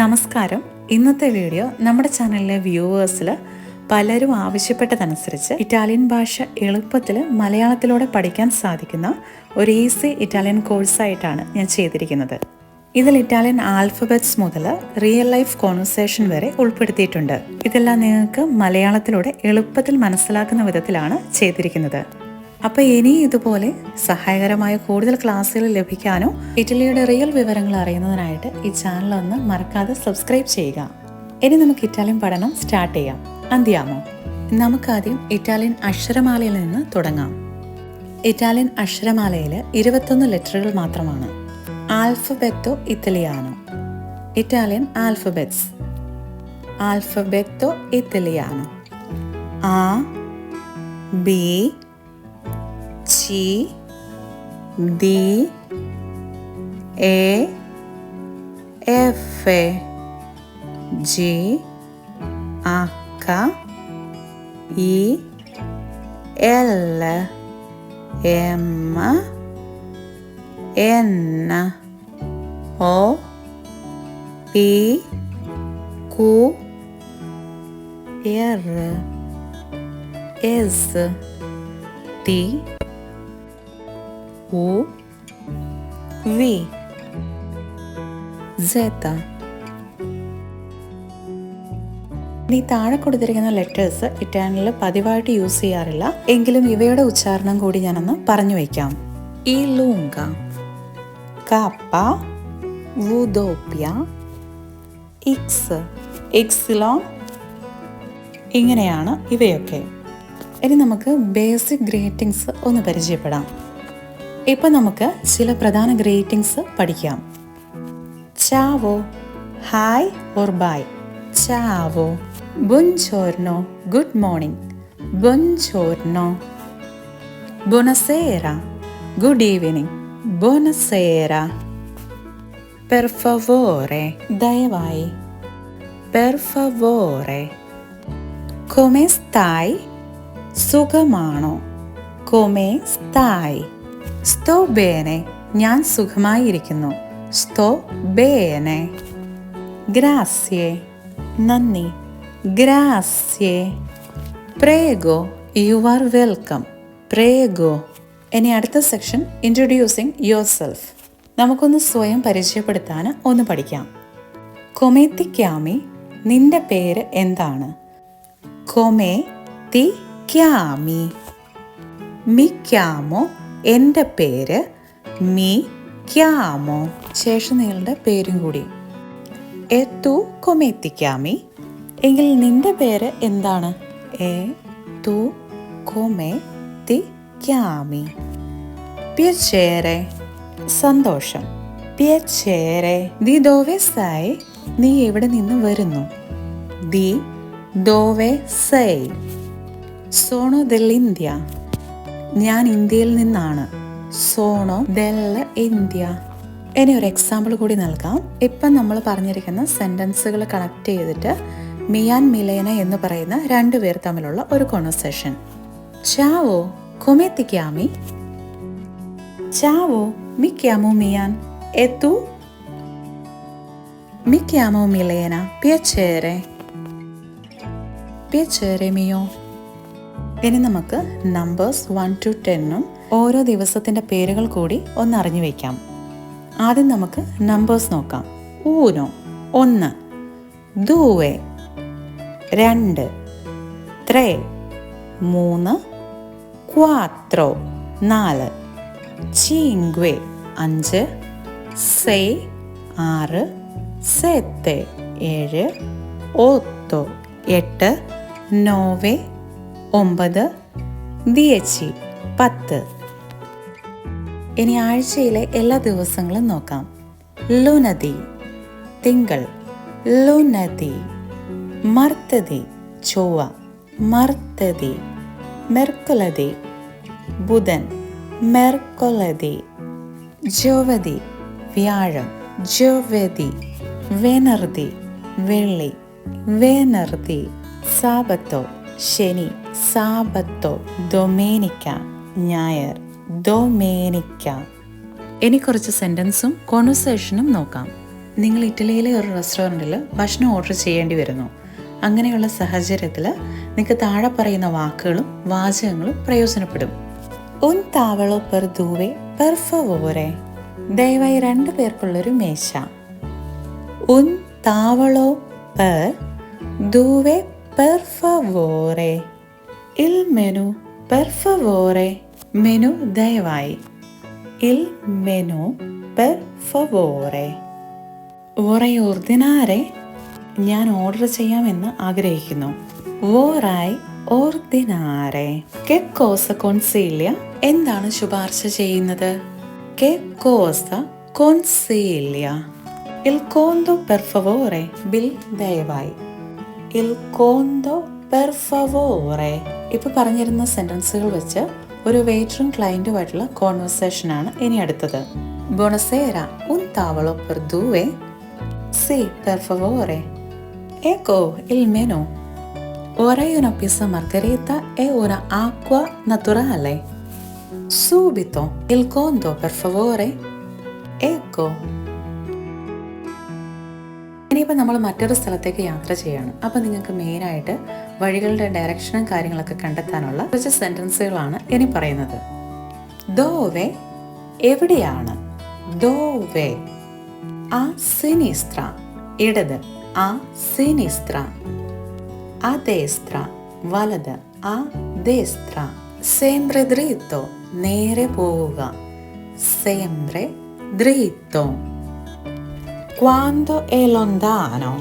നമസ്കാരം. ഇന്നത്തെ വീഡിയോ നമ്മുടെ ചാനലിലെ വ്യൂവേഴ്സിൽ പലരും ആവശ്യപ്പെട്ടതനുസരിച്ച് ഇറ്റാലിയൻ ഭാഷ എളുപ്പത്തിൽ മലയാളത്തിലൂടെ പഠിക്കാൻ സാധിക്കുന്ന ഒരു ഈസി ഇറ്റാലിയൻ കോഴ്സായിട്ടാണ് ഞാൻ ചെയ്തിരിക്കുന്നത്. ഇതിൽ ഇറ്റാലിയൻ ആൽഫബറ്റ്സ് മുതൽ റിയൽ ലൈഫ് കോൺവെർസേഷൻ വരെ ഉൾപ്പെടുത്തിയിട്ടുണ്ട്. ഇതെല്ലാം നിങ്ങൾക്ക് മലയാളത്തിലൂടെ എളുപ്പത്തിൽ മനസ്സിലാക്കുന്ന വിധത്തിലാണ് ചെയ്തിരിക്കുന്നത്. അപ്പൊ ഇനി ഇതുപോലെ സഹായകരമായ കൂടുതൽ ക്ലാസ്സുകൾ ലഭിക്കാനോ ഇറ്റലിയുടെ റിയൽ വിവരങ്ങൾ അറിയുന്നതിനായിട്ട് ഈ ചാനൽ ഒന്ന് മറക്കാതെ സബ്സ്ക്രൈബ് ചെയ്യുക. ഇനി നമുക്ക് ഇറ്റാലിയൻ പഠനം സ്റ്റാർട്ട് ചെയ്യാം. അന്ത്യാമോ? നമുക്കാദ്യം ഇറ്റാലിയൻ അക്ഷരമാലയിൽ നിന്ന് തുടങ്ങാം. ഇറ്റാലിയൻ അക്ഷരമാലയിൽ ഇരുപത്തൊന്ന് ലെറ്ററുകൾ മാത്രമാണ്. ആൽഫബെത്തോ ഇറ്റലിയാനോ. Italian alphabets. ആൽഫബെത്തോ ഇറ്റലിയാനോ. ആ ബി C D E F G H I L M N O P Q R S T U V Z. ഇനി താഴെ കൊടുത്തിരിക്കുന്ന ലെറ്റേഴ്സ് ഇറ്റാലിയനിൽ പതിവായിട്ട് യൂസ് ചെയ്യാറില്ല. എങ്കിലും ഇവയുടെ ഉച്ചാരണം കൂടി ഞാനൊന്ന് പറഞ്ഞു വയ്ക്കാം ഈ ലൂങ്ക കാപ്പ വുദോപ്യ ഇക്സ് ഇക്സിലോൺ ഇങ്ങനെയാണ് ഇവയൊക്കെ. ഇനി നമുക്ക് ബേസിക് ഗ്രേറ്റിംഗ്സ് ഒന്ന് പരിചയപ്പെടാം. ഇപ്പൊ നമുക്ക് ചില പ്രധാന ഗ്രേറ്റിംഗ്സ് പഠിക്കാം. ചാവോ ഹായ് ഓർ ബായ്. ചാവോ ബുൻചോർണോ ഗുഡ് മോർണിംഗ്. ബുൻചോർണോ ബുണസേറ ഗുഡ് ഈവനിങ് ബുണസേറ പെർഫവോറെ ദയവായി. പെർഫവോറെ ഫവോറെ കൊമേ സുഖമാണോ? കൊമേ സ്തോ ബേനെ ഞാൻ സുഖമായിരിക്കുന്നു. സ്തോ ബേനെ. ഗ്രാസ്യേ. നന്ദി. ഗ്രാസ്യേ. പ്രേഗോ യു ആർ വെൽക്കം. പ്രേഗോ. ഇനി അടുത്ത സെക്ഷൻ ഇൻട്രൊഡ്യൂസിങ് യുവർ സെൽഫ് നമുക്കൊന്ന് സ്വയം പരിചയപ്പെടുത്താൻ ഒന്ന് പഠിക്കാം. കൊമേത്തിക്കാമി നിന്റെ പേര് എന്താണ്? കൊമേ തി ക്യാമി മിക്കാമോ എന്റെ പേര് മീ ക്യാമോ. ശേഷം നിങ്ങളുടെ പേരും കൂടി. എ തു കൊമേത്തിക്കാമി എങ്കിൽ നിന്റെ പേര് എന്താണ്? എ തു കൊമേ തി ക്യാമി പിയച്ചേരെ. സന്തോഷം. പിയച്ചേരെ. ദി ദോവെ സായി നീ എവിടെ നിന്ന് വരുന്നു? ദി ദോവെ സൈ സോണോ ദില്ലിന്ത്യ. ഞാൻ ഇന്ത്യയിൽ നിന്നാണ്. സോണോ ഡെല്ല ഇന്ത്യ. ഇനി ഒരു എക്സാമ്പിൾ കൂടി നൽകാം. ഇപ്പം നമ്മൾ പറഞ്ഞിരിക്കുന്ന സെന്റൻസുകൾ കണക്ട് ചെയ്തിട്ട് മിയാൻ മിലേന എന്ന് പറയുന്ന രണ്ടു പേർ തമ്മിലുള്ള ഒരു കോൺവെർസേഷൻ ചാവോ കൊമെത്തിക്കാമി ചാവോ മിക്കാമോ മിയാൻ? എത്തു? മിക്കാമോ മിലേന പിയച്ചേരെ? പിയച്ചേരെ മിയോ? ഇനി നമുക്ക് നമ്പേഴ്സ് വൺ ടു ടെന്നും ഓരോ ദിവസത്തിന്റെ പേരുകൾ കൂടി ഒന്ന് അറിഞ്ഞു വയ്ക്കാം ആദ്യം നമുക്ക് നമ്പേഴ്സ് നോക്കാം. ഊനോ? ഒന്ന്. ദൂവെ. രണ്ട്. ത്രേ. മൂന്ന്. ക്വാത്രോ. നാല്. ചീങ്ക്വേ അഞ്ച്. സേ. ആറ്. സെത്തെ. ഏഴ്. ഓത്തോ. എട്ട്. നോവേ. ഒമ്പത് ദിയച്ചി പത്ത്. ഇനി ആഴ്ചയിലെ എല്ലാ ദിവസങ്ങളും നോക്കാം. ലുനതി തിങ്കൾ. ലുനതി മർത്തതി ചൊവ്വ. മർത്തതി മെർക്കുലതി ബുധൻ മെർക്കുലതി ജോവതി വ്യാഴം. ജോവതി വെനർതി വെള്ളി വേനർതി സാബത്തോ. ശനി സാബത്തോ ഡൊമേനിക്ക ഞായർ ഡൊമേനിക്ക. ഇനി കുറച്ച് സെന്റൻസും കോൺവെർസേഷനും നോക്കാം. നിങ്ങൾ ഇറ്റലിയിലെ ഒരു റെസ്റ്റോറന്റിൽ ഭക്ഷണം ഓർഡർ ചെയ്യേണ്ടി വരുന്നു. അങ്ങനെയുള്ള സാഹചര്യത്തിൽ നിങ്ങൾക്ക് താഴെ പറയുന്ന വാക്കുകളും വാചകങ്ങളും പ്രയോജനപ്പെടും. ഉൻ താവളോ പെർ ദൂവെ പെർ ഫവോറെ ദയവായി രണ്ട് പേർക്കുള്ളൊരു മേശ. ഉൻ താവളോ പെർ ദൂവെ പെർ ഫവോറെ ഇൽ മെനു പെർ ഫവോറെ മെനു ദയവായി. Il menu. Per favore. Vorrei ordinare. ഞാൻ ഓർഡർ ചെയ്യാമെന്ന് ആഗ്രഹിക്കുന്നു. വോറായി ഓർദിനാരെ കെ കോസ കോൺസീല്യ എന്താണ് ശുപാർശ ചെയ്യുന്നത്? കെ കോസ കോൺസീല്യ ഇൽ കോന്തോ പെർഫവോറെ ബിൽ ദയവായി. ഇൽ കോന്തോ പെർ ഫവോറെ ഇപ്പൊ പറഞ്ഞിരുന്ന സെന്റൻസുകൾ വെച്ച് ഒരു വെയിറ്ററും ക്ലയന്റുമായിട്ടുള്ള കോൺവെർസേഷൻ ആണ് ഇനി അടുത്തത് ബൊണസേര un tavolo per due sì per favore ecco il menù vorrei una pizza margherita e una acqua naturale subito il conto per favore ecco ഇനിയിപ്പോൾ നമ്മൾ മറ്റൊരു സ്ഥലത്തേക്ക് യാത്ര ചെയ്യാണ്. അപ്പോൾ നിങ്ങൾക്ക് മെയിനായിട്ട് വഴികളുടെ ഡയറക്ഷനും കാര്യങ്ങളൊക്കെ കണ്ടെത്താനുള്ള കുറച്ച് സെന്റൻസുകളാണ് ഇനി പറയുന്നത്. ദോവെ എവിടെയാണ്? ദോവെ ആ സിനിസ്ത്ര. ഇടത്. ആ സിനിസ്ത്ര. ആ ദേസ്ത്ര. വലത്. ആ ദേസ്ത്ര. സേംബ്രെ ദ്രീത്തോ നേരെ പോവുക. സേംബ്രെ ദ്രീത്തോ ക്വാന്തോ è lontano?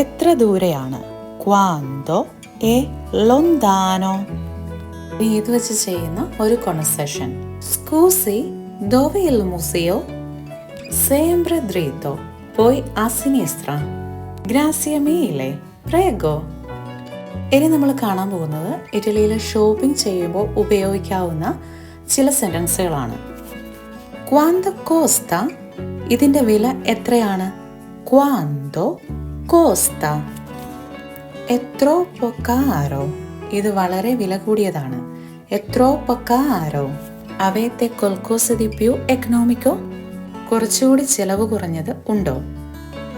എത്ര ദൂരെയാണ് Quando è lontano? ഇത് വെച്ച് ചെയ്യുന്ന ഒരു കൊണസെഷൻ സ്കൂസി ദോവയിൽ മുസിയോ sempre dritto. Poi a sinistra. Grazie mille. Prego. ഇനി നമ്മൾ കാണാൻ പോകുന്നത് ഇറ്റലിയിൽ ഷോപ്പിംഗ് ചെയ്യുമ്പോൾ ഉപയോഗിക്കാവുന്ന ചില സെന്റൻസുകളാണ് ക്വാന്ത കോസ്ത ഇതിന്റെ വില എത്രയാണ്? ക്വാന്തോ കോസ്ത. എത്രോ പൊക്കാരോ. ഇത് വളരെ വില കൂടിയതാണ്. എത്രോ പൊക്കാരോ. അവയത്തെ കൊൽക്കോസ ദി പ്യൂ എക്കണോമിക്കോ? കുറച്ചുകൂടി ചെലവ് കുറഞ്ഞത് ഉണ്ടോ?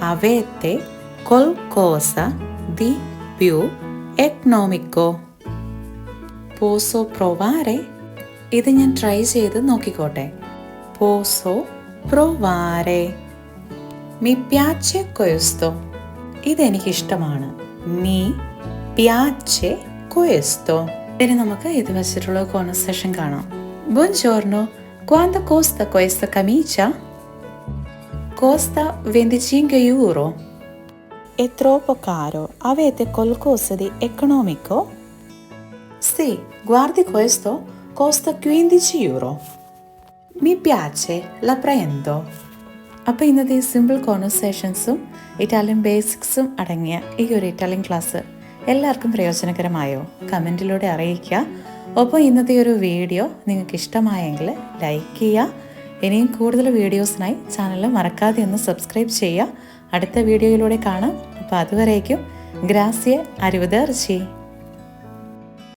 അവയത്തെ കൊൽക്കോസ ദി പ്യൂ എക്കണോമിക്കോ? പോസോ പ്രൊവാറെ ഇത് ഞാൻ ട്രൈ ചെയ്ത് നോക്കിക്കോട്ടെ. പോസോ പ്രൊവാരെ മി പ്യാച്ചെ കൊയസ്തോ ഇതെനിക്കിഷ്ടമാണ് മീ പ്യാച്ചെ കൊയസ്തോ ഇനി നമുക്ക് ഇത് വെച്ചിട്ടുള്ള കോൺവെർസേഷൻ കാണാം Buongiorno, quanto costa questa camicia? Costa 25 euro. È troppo caro. Avete qualcosa di economico? Sì, guardi questo, costa 15 euro. Mi piace, la prendo. അപ്പോൾ ഇന്നത്തെ സിമ്പിൾ കോൺവെർസേഷൻസും ഇറ്റാലിയൻ ബേസിക്സും അടങ്ങിയ ഈ ഒരു ഇറ്റാലിയൻ ക്ലാസ് എല്ലാവർക്കും പ്രയോജനകരമായോ? കമന്റിലൂടെ അറിയിക്കുക. ഒപ്പം ഇന്നത്തെ ഒരു വീഡിയോ നിങ്ങൾക്ക് ഇഷ്ടമായെങ്കിൽ ലൈക്ക് ചെയ്യുക. ഇനിയും കൂടുതൽ വീഡിയോസിനായി ചാനൽ മറക്കാതെ ഒന്ന് സബ്സ്ക്രൈബ് ചെയ്യുക. അടുത്ത വീഡിയോയിലൂടെ കാണാം. അപ്പോൾ അതുവരേക്കും. ഗ്രാസിയ അരുവതർച്ചി